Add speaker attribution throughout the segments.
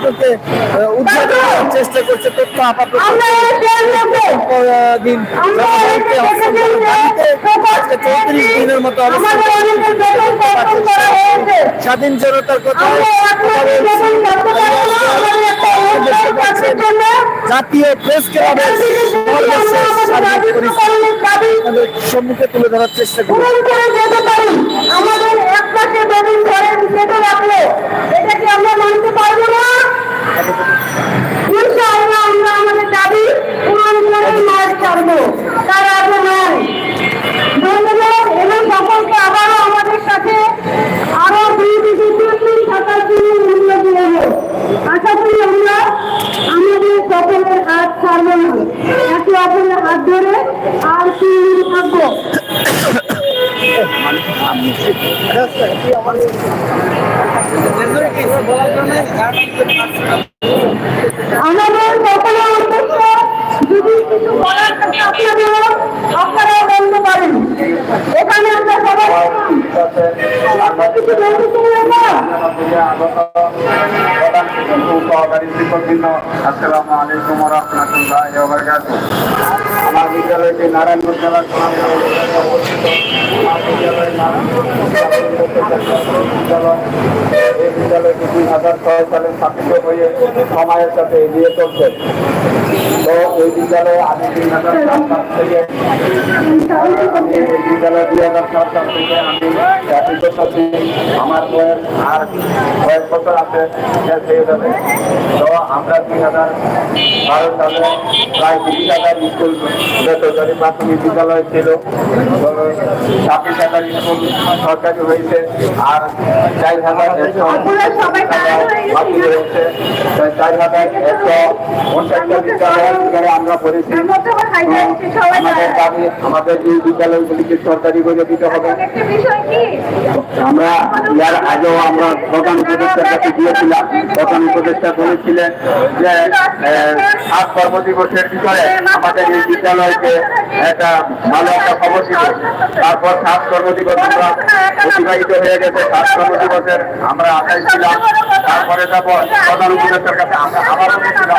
Speaker 1: প্রশ্নকে উদ্ধার করার চেষ্টা করছে তথ্য আপাতত। দিন আজকে চৌত্রিশ দিনের মতো স্বাধীন জনতার কথা জাতীয় প্রেস ক্লাবের সর্বশেষ সার্বিক পরিস্থিতি আমাদের সম্মুখে তুলে ধরার চেষ্টা করি
Speaker 2: আমাদের এক পাশে ধরে কেটে রাখল। এটা কি আমরা মানতে আমরা আমাদের দাবি পূরণ করে মার ছাড়বো তার আগে নয় ধন্যবাদ এবং সকলকে আবারও আমাদের সাথে আরও দুই থেকে তিন দিন থাকার জন্য অনুরোধ জানাব আশা করি আমরা আমাদের সকলের হাত ছাড়বো না একে অপরের হাত ধরে আর তিন দিন থাকব আমাদের সকলের উদ্দেশ্য যদি কিছু বলার থাকে আপনাদের আপনারা বলতে পারেন এখানে আমরা সবাই আমরা কিছু বলতে চাই না
Speaker 3: সহকারী শিক্ষকবৃন্দ আসসালামু আলাইকুম রহমতুল্লাহ আমার বিদ্যালয়টি নারায়ণপুর জেলার অবস্থিত আমার বিদ্যালয় নারায়ণপুর বিদ্যালয় বিদ্যালয়টি দুই হাজার ছয় সালে স্থাপিত হয়ে সময়ের সাথে এগিয়ে চলছে। তো এই বিদ্যালয়ে আমি দুই হাজার সাত সাল থেকে বিদ্যালয় দুই হাজার সাত সাল থেকে আমি জাতীয় সাথে আমার বয়স আর কয়েক বছর আছে শেষ হয়ে যাবে। তো আমরা দুই হাজার বারো সালে প্রায় তিরিশ হাজার স্কুল বেসরকারি প্রাথমিক বিদ্যালয় ছিল। ছাব্বিশ হাজার স্কুল সরকারি হয়েছে আর চার হাজার একশো বাকি রয়েছে। চার হাজার একশো উনষাটটা বিদ্যালয় যেখানে আমরা পড়েছি আমাদের দাবি আমাদের এই বিদ্যালয়গুলিকে সরকারি করে দিতে হবে।
Speaker 2: একটা বিষয় কি?
Speaker 3: আমরা ইয়ার আগেও আমরা প্রধান উপদেষ্টার কাছে গিয়েছিলাম। প্রধান উপদেষ্টা বলেছিলেন যে সাত কর্মদিবসের ভিতরে আমাদের এই বিদ্যালয়কে একটা ভালো একটা খবর ছিল তারপর সাত কর্মদিবস আমরা অতিবাহিত হয়ে গেছে। সাত কর্মদিবসের আমরা আশায় ছিলাম তারপরে যাব। প্রধান উপদেষ্টার কাছে আমরা আবারও গেছিলাম।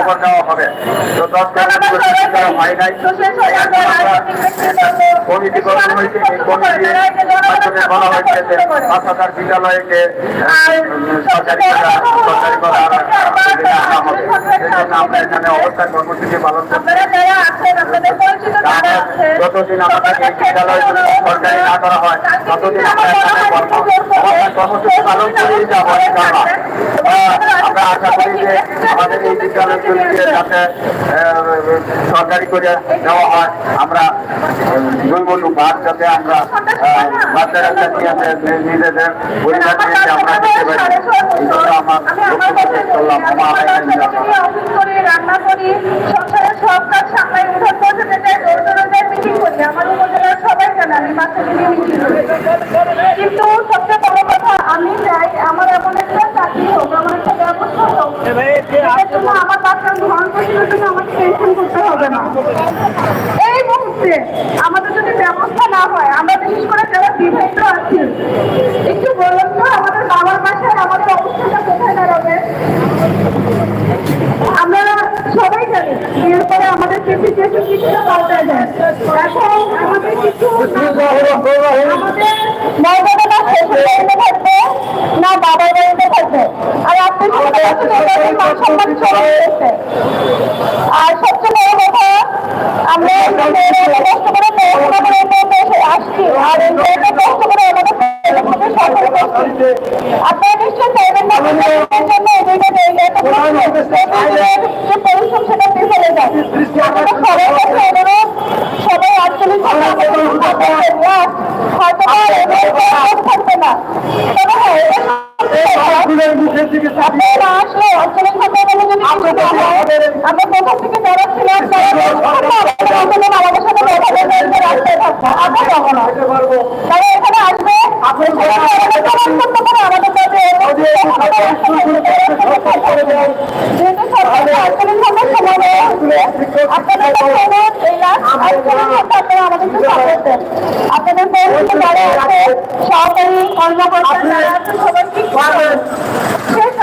Speaker 3: খবর দেওয়া হবে। তো দশ হয় নাই। কমিটি বিদ্যালয়কে সরকারি সরকারি করা। সরকারি হয় আমরা যে করে দেওয়া হয় আমরা জৈব ভাগ যাতে আমরা বাচ্চারা নিজেদের পরিবার আমরা আমার
Speaker 2: রান্না করি সংসারের সব কাজ সামলাই উঠান পর্যন্ত সবাই জানে আমি কিন্তু সবচেয়ে বড় কথা আমি চাই আমার এমন একটা চাকরি হোক আমার একটা ব্যবস্থা হোক জন্য আমার বাচ্চার ভরণ পোষণের জন্য আমাকে টেনশন করতে হবে না এই মুহূর্তে আমাদের যদি ব্যবস্থা না হয়, আমরা বিশেষ করে যারা বিবাহিত আছি, একটু বলুন তো, আমাদের বাবার বাসায় আমাদের অবস্থাটা কোথায় দাঁড়াবে আমরা সবাই জানি বিয়ের পরে আমাদের সিচুয়েশন কিছুটা পাল্টায় যায় এখন আমাদের কিছু আমাদের মর্যাদা না বাবার বাড়িতে থাকবে আর আপনি আর সবচেয়ে বড় কথা আমরা কষ্ট করে পড়াশোনা করে আসছি আর গরিবের মুখের দিকে আসলে অর্থনীতি আমরা প্রথম থেকে বড় ছিলাম আমাদের সাথে রাস্তায় থাকব আমরা যাব না তারা এখানে আসবে আমাদের কাছে যেহেতু সরকারের আন্দোলন সবার সময় আপনাদের আপনারা আমাদেরকে সাপোর্ট দেন আপনাদের পরিচিত যারা আছে সহকারী কর্মকর্তা যারা আছে সবাই ঠিক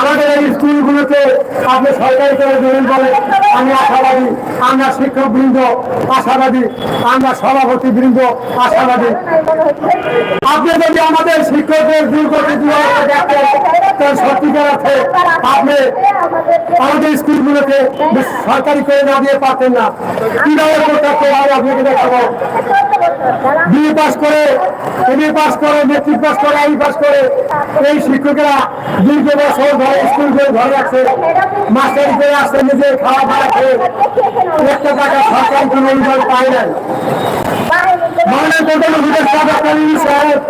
Speaker 2: আমাদের
Speaker 1: এই স্কুলগুলোতে শিক্ষক বৃন্দ আশাবাদী আমরা সভাপতি বৃন্দ আশাবাদী। আপনি যদি আমাদের শিক্ষকদের দুর্গতি দূর দেখেন সত্যিকার অর্থে আপনি আমাদের স্কুলগুলোকে সরকারি করে না দিয়ে পারতেন না কীভাবে করতে আপনাকে দেখাবো বিএ পাস করে এমএ পাস করে, মেট্রিক পাস করে, আই পাস করে। এই শিক্ষকেরা দীর্ঘ বছর ধরে স্কুল করে ঘরে রাখছে। মাস্টার করে আসছে, নিজে খাওয়া দাওয়া খেয়ে। একটা টাকা সরকারি কোনো অনুদান পায় না মাননীয় প্রধানমন্ত্রী সাহেব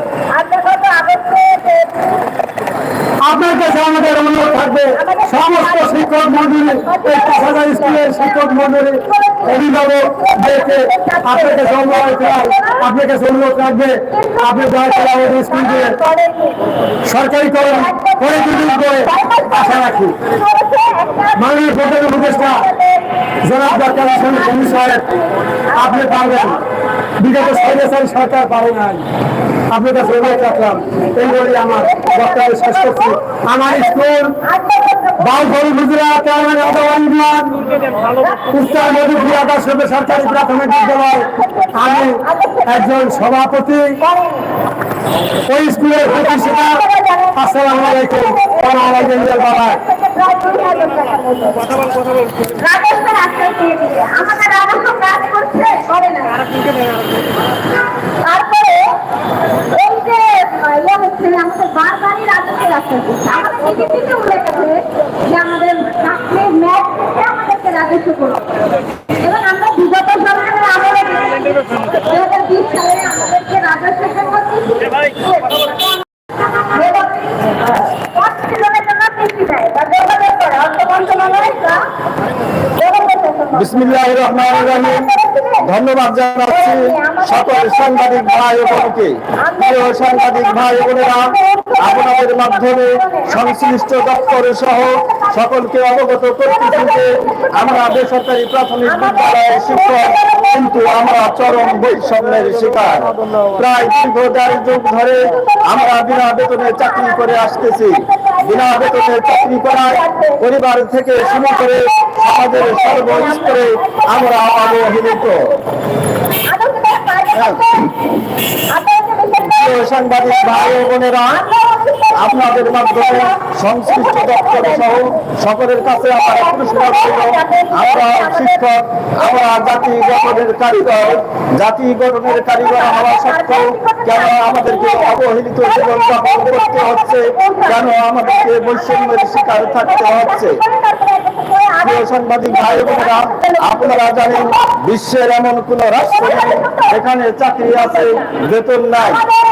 Speaker 1: আপনার কাছে আমাদের অনুরোধ থাকবে, সমস্ত শিক্ষক মন্ডলী, এই হাজার স্কুলের শিক্ষক মন্ডলী অভিভাবকদেরকে আপনার কাছে অনুরোধ আপনার অনুরোধ রাখবে আপনি দয়া আমাদের স্কুলকে সরকারি করেন করে দুদিন করে আশা রাখি। মাননীয় প্রধান উপদেষ্টা, জনাব ইউনূস সাহেব, আপনি পারবেন বিগত স্বৈরাচারী সরকার পারে নাই। আপনার কাছে রাখলাম এই বলে আমার বক্তব্য শেষ করছি। আমার স্কুল আমি একজন সভাপতি। ওই স্কুলের প্রতিষ্ঠাতা, আসসালামু আলাইকুম। বাবা
Speaker 2: আমাদের রাজস্ব কাজ করছে করে না তারপরে এই যে ইয়ে হচ্ছে আমাদের বারবারই রাজস্ব আশ্রয় করছে আমাদের টিকিটিতে উল্লেখ আছে যে আমাদের চাকরি ম্যাচ থেকে আমাদেরকে রাজস্ব করবে এবং আমরা বিগত সরকারের আমলে দু হাজার বিশ সালে আমাদেরকে রাজস্বের জন্য
Speaker 1: ধন্যবাদ জানাচ্ছি সকল সাংবাদিক ভাই বোনকে। প্রিয় সাংবাদিক ভাই বোনেরা, আপনাদের মাধ্যমে সংশ্লিষ্ট দপ্তর সহ সকলকে অবগত করতেছি যে আমরা বেসরকারি প্রাথমিক বিদ্যালয়ের শিক্ষক, কিন্তু আমরা চরম বৈষম্যের শিকার। প্রায় দীর্ঘ চার যুগ ধরে আমরা বিনা বেতনে চাকরি করে আসতেছি। বিনা বেতনে চাকরি করায় পরিবার থেকে শুরু করে সমাজের সর্বস্তরে আমরা অবহেলিত আপনাদের মাধ্যমে সংশ্লিষ্ট দপ্তর সহ সকলের কাছে আমার পুরস্কার ছিল। আমরা শিক্ষক, আমরা জাতি গঠনের কারিগর। জাতি গঠনের কারিগর হওয়া সত্ত্বেও কেন আমাদেরকে অবহেলিত জীবন যাপন করতে হচ্ছে? কেন আমাদেরকে বৈষম্যের শিকার থাকতে হচ্ছে? প্রিয় সাংবাদিক ভাই বোনেরা, আপনারা জানেন, বিশ্বের এমন কোন রাষ্ট্র এখানে চাকরি আছে, বেতন নাই।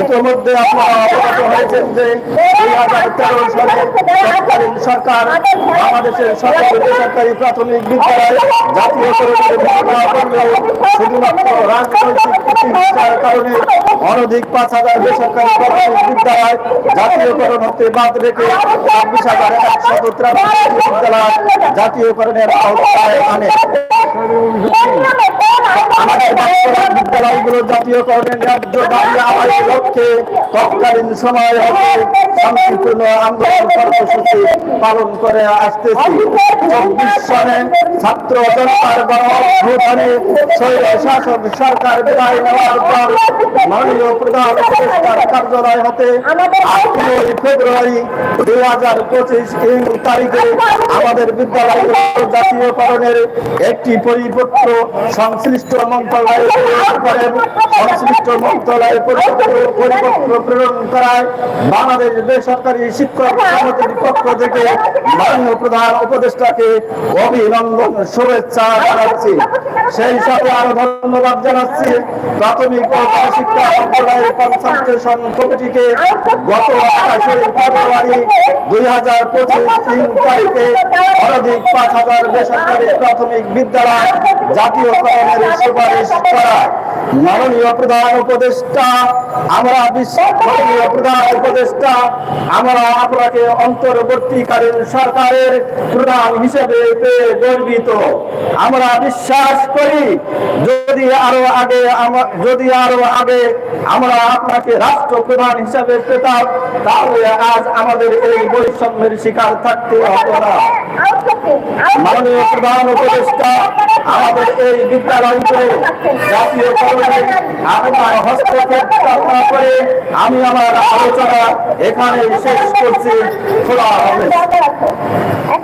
Speaker 1: ইতিমধ্যে আপনারা অবগত হয়েছেন যে দুই হাজার তেরো সালে তৎকালীন সরকার বাংলাদেশের সকল বেসরকারি প্রাথমিক করলেও শুধুমাত্র রাজনৈতিক কারণে অনধিক পাঁচ হাজার বেসরকারি প্রাথমিক বিদ্যালয় জাতীয়করণ হতে বাদ রেখে ছাব্বিশ হাজার একশত বিদ্যালয় জাতীয়করণের আওতায় আনে। পালন করে আসতেছি। চব্বিশ সনে ছাত্র জনতার শাসক সরকার বিদায় নেওয়ার পর মাননীয় প্রধান উপদেষ্টার কার্যালয় হতে ফেব্রুয়ারি দুই হাজার পঁচিশ তারিখে আমাদের বিদ্যালয় জাতীয়করণের একটি পরিপত্র সংশ্লিষ্ট বেসরকারি প্রধান উপদেষ্টাকে অভিনন্দন, শুভেচ্ছা জানাচ্ছি। সেই সাথে আরও ধন্যবাদ জানাচ্ছি প্রাথমিক শিক্ষা মন্ত্রণালয়ের কমিটিকে। গত আঠাশে ফেব্রুয়ারি দুই হাজার পঁচিশ তিন তারিখে পাঁচ হাজার বেসরকারি প্রাথমিক বিদ্যালয় জাতীয়করণের সুপারিশ করা মাননীয় প্রধান আমরা বিশ্বাস করি যদি আরও আগে যদি আরও আগে আমরা আপনাকে পেতাম, তাহলে আজ আমাদের এই বৈষম্যের শিকার থাকতে হতো না। মাননীয় প্রধান উপদেষ্টা, আমাদের এই বিদ্যালয়কে জাতীয় আপনার হস্তক্ষেপ কামনা করে আমি আমার আলোচনা এখানে শেষ করছি। খোলা হবে